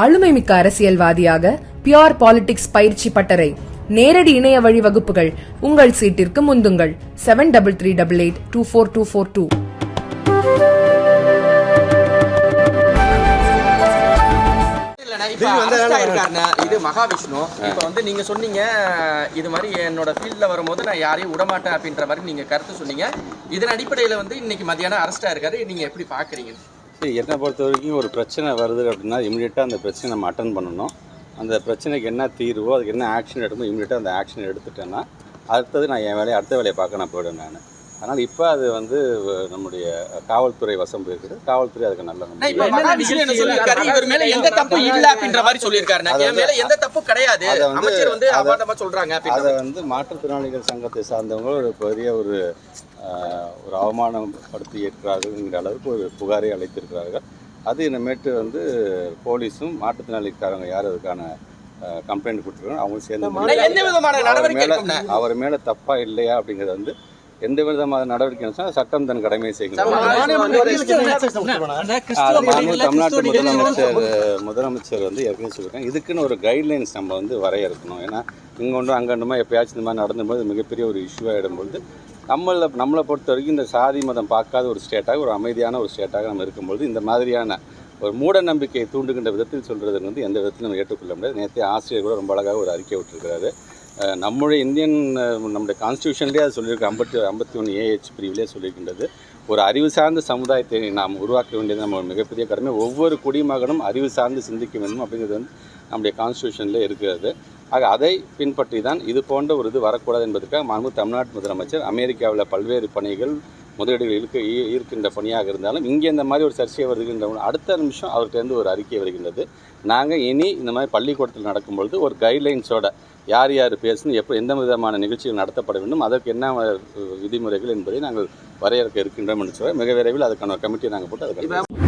ஆளுமை மிக்க அரசியல்வாதியாக பியோர் பாலிடிக்ஸ் பயிற்சி பட்டறை நேரடி இணைய வழி வகுப்புகள் உங்கள் சீட்டிற்கு முந்துங்கள். Seven double three double eight two four two four two. இது மகாவிஷ்ணு. இப்ப வந்து நீங்க சொன்னீங்க இது மாதிரி என்னோட ஃபீல்ட்ல வரும்போது நான் யாரையும் விடமாட்டேன் அப்படின்ற மாதிரி நீங்க கருத்து சொன்னீங்க. இதன் அடிப்படையில வந்து இன்னைக்கு மத்தியானம் அரெஸ்ட் ஆயிருக்காரு. நீங்க எப்படி பாக்குறீங்க? சரி, என்னை பொறுத்த வரைக்கும் ஒரு பிரச்சனை வருது அப்படின்னா இமீடியட்டாக அந்த பிரச்சனை நம்ம அட்டன் பண்ணணும். அந்த பிரச்சனைக்கு என்ன தீர்வோ அதுக்கு என்ன ஆக்ஷன் எடுக்கணும் இமீடியட்டாக அந்த ஆக்ஷன் எடுத்துட்டேன்னா அடுத்தது நான் என் வேலையை அடுத்த வேலையை பார்க்க நான் போயிடுவேன் நான். அதனால் இப்போ அது வந்து நம்முடைய காவல்துறை வசம் போயிருக்குது. காவல்துறை அதுக்கு நல்ல சொல்லியிருக்காரு? இவர் மேல எந்த தப்பு இல்ல அப்படின்ற மாதிரி சொல்லியிருக்காருண்ணா. என் மேல எந்த தப்பு கிடையாது. அதை வந்து- அமைச்சர் வந்து அதை- அபாண்டமா சொல்றாங்க அதை வந்து மாற்றுத்திறனாளிகள் சங்கத்தை சார்ந்தவங்க ஒரு பெரிய ஒரு ஒரு அவமானப்படுத்தி இருக்கிறார்கள்ங்கிற அளவுக்கு ஒரு புகாரை அளித்திருக்கிறார்கள். அது இனிமேட்டு வந்து போலீஸும் மாற்றுத்திறனாளிக்காரங்க யார் அதுக்கான கம்ப்ளைண்ட் கொடுத்துருக்காங்க அவங்க சேர்ந்து? அவர் மேல தப்பா இல்லையா அப்படிங்கிறது வந்து எந்த விதமான நடவடிக்கை எடுத்தாலும் சட்டம் தன் கடமையை செய்கிறது. தமிழ்நாட்டு முதலமைச்சர் முதலமைச்சர் வந்து ஏற்கனவே சொல்லியிருக்காங்க. இதுக்குன்னு ஒரு கைட்லைன்ஸ் நம்ம வந்து வரையறுக்கணும். ஏன்னா இங்கே ஒன்றும் அங்கே ஒன்றுமா எப்பயாச்சும் இந்த மாதிரி நடந்தும்போது மிகப்பெரிய ஒரு இஷ்யூ ஆகிடும்பொழுது நம்மளை நம்மளை பொறுத்த வரைக்கும் இந்த சாதி மதம் பார்க்காத ஒரு ஸ்டேட்டாக ஒரு அமைதியான ஒரு ஸ்டேட்டாக நம்ம இருக்கும்பொழுது இந்த மாதிரியான ஒரு மூட நம்பிக்கையை தூண்டுகின்ற விதத்தில் சொல்கிறது வந்து எந்த விதத்திலும் நம்ம ஏற்றுக்கொள்ள முடியாது. நேற்றே ஆசிரியர் கூட ரொம்ப அழகாக ஒரு அறிக்கை விட்டுருக்கிறாரு. நம்முடைய இந்தியன் நம்முடைய கான்ஸ்டியூஷன்லேயே அது சொல்லியிருக்கு. ஐம்பத்தி ஐம்பத்தி ஒன்று ஏஹெச் பிரிவிலே சொல்லியிருக்கின்றது. ஒரு அறிவு சார்ந்த சமுதாயத்தை நாம் உருவாக்க வேண்டியது நம்ம மிகப்பெரிய கடமை. ஒவ்வொரு குடிமகனும் அறிவு சார்ந்து சிந்திக்க வேண்டும் அப்படிங்கிறது வந்து நம்முடைய கான்ஸ்டியூஷனில் இருக்கிறது. ஆக அதை பின்பற்றி தான் இது போன்ற ஒரு இது வரக்கூடாது என்பதற்காக மாண்பு தமிழ்நாட்டு முதலமைச்சர் அமெரிக்காவில் பல்வேறு பணிகள் முதலீடுகள் இருக்க இருக்கின்ற பணியாக இருந்தாலும் இங்கே இந்த மாதிரி ஒரு சர்ச்சை வருகின்ற அடுத்த நிமிஷம் அவர்கிட்டருந்து ஒரு அறிக்கை வருகின்றது. நாங்கள் இனி இந்த மாதிரி பள்ளிக்கூடத்தில் நடக்கும்பொழுது ஒரு கைட்லைன்ஸோட யார் யார் பேசணும் எப்போ எந்த விதமான நிகழ்ச்சிகள் நடத்தப்பட வேண்டும் அதற்கு என்ன விதிமுறைகள் என்பதை நாங்கள் வரையறுக்க இருக்கின்றோம் என்று சொல்ல மிக விரைவில் அதுக்கான கமிட்டியை நாங்கள் போட்டு அதுக்கு